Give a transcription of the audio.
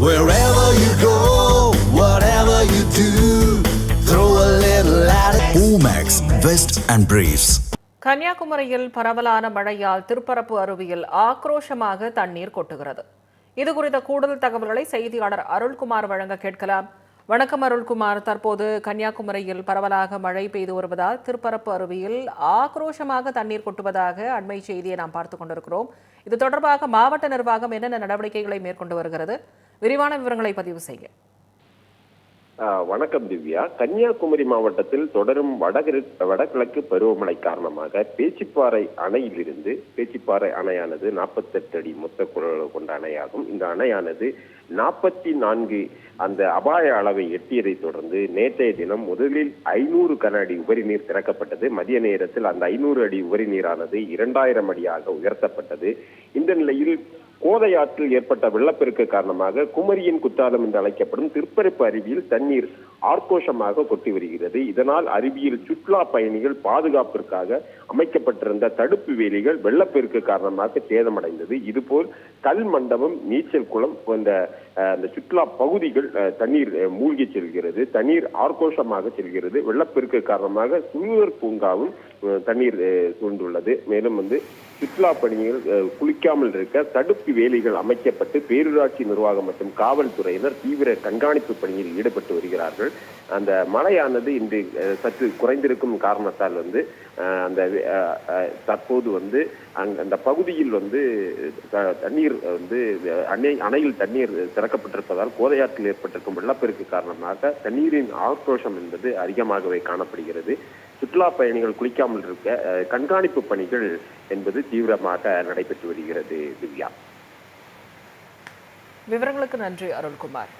Wherever you go, whatever you do, throw a little at it. Omax, Vest and Briefs. கன்னியாகுமரியில் பரவலான மழையால் திருப்பரப்பு அருவியில் ஆக்ரோஷமாக தண்ணீர் கொட்டுகிறது இது குறித்த கூடுதல் தகவல்களை செய்தியாளர் அருள்குமார் வழங்க கேட்கலாம் வணக்கம் அருள்குமார். தற்போது கன்னியாகுமரியில் பரவலாக மழை பெய்து வருவதால் திருப்பரப்பு அருவியில் ஆக்ரோஷமாக தண்ணீர் கொட்டுவதாக அண்மை செய்தியை நாம் பார்த்து கொண்டிருக்கிறோம். இது தொடர்பாக மாவட்ட நிர்வாகம் என்னென்ன நடவடிக்கைகளை மேற்கொண்டு வருகிறது? விரிவான விவரங்களை பதிவு செய்ய. வணக்கம் திவ்யா. கன்னியாகுமரி மாவட்டத்தில் தொடரும் வடகிழ வடகிழக்கு பருவமழை காரணமாக பேச்சிப்பாறை அணையிலிருந்து பேச்சிப்பாறை அணையானது நாற்பத்தெட்டு அடி மொத்த கொள்ளளவு கொண்ட அணையாகும். இந்த அணையானது நாற்பத்தி நான்கு அந்த அபாய அளவை எட்டியதை தொடர்ந்து நேற்றைய தினம் முதலில் ஐநூறு கன அடி உபரி நீர் திறக்கப்பட்டது. மதிய நேரத்தில் அந்த ஐநூறு அடி உபரி நீரானது இரண்டாயிரம் அடியாக உயர்த்தப்பட்டது. கோதையாற்றில் ஏற்பட்ட வெள்ளப்பெருக்கு காரணமாக குமரியின் குத்தாலம் என்று அழைக்கப்படும் திருப்பரப்பு அருவியில் தண்ணீர் ஆர்கோஷமாக கொட்டி வருகிறது. இதனால் அருவியில் சுற்றுலா பயணிகள் பாதுகாப்பிற்காக அமைக்கப்பட்டிருந்த தடுப்பு வேலிகள் வெள்ளப்பெருக்கு காரணமாக சேதமடைந்தது. இதுபோல் கல் மண்டபம் நீச்சல் குளம் போன்ற அந்த சுற்றுலா பகுதிகள் தண்ணீர் மூழ்கி செல்கிறது. தண்ணீர் ஆர்கோஷமாக செல்கிறது. வெள்ளப்பெருக்கு காரணமாக சுழுவர் பூங்காவும் தண்ணீர் சூழ்ந்துள்ளது. மேலும் வந்து சுற்றுலா பணிகள் குளிக்காமல் இருக்க தடுப்பு வேலிகள் அமைக்கப்பட்டு பேரூராட்சி நிர்வாகம் மற்றும் காவல்துறையினர் தீவிர கண்காணிப்பு பணியில் ஈடுபட்டு வருகிறார்கள். அந்த மழையானது இன்று சற்று குறைந்திருக்கும் காரணத்தால் வந்து அந்த தற்போது வந்து அந்த பகுதியில் வந்து தண்ணீர் வந்து அணை அணையில் தண்ணீர் திறக்கப்பட்டிருப்பதால் கோதையாற்றில் ஏற்பட்டிருக்கும் வெள்ளப்பெருக்கு காரணமாக தண்ணீரின் ஆக்ரோஷம் என்பது அதிகமாகவே காணப்படுகிறது. சுற்றுலா பயணிகள் குளிக்காமல் இருக்க கண்காணிப்பு பணிகள் என்பது தீவிரமாக நடைபெற்று வருகிறது திவ்யா. விவரங்களுக்கு நன்றி அருள்குமார்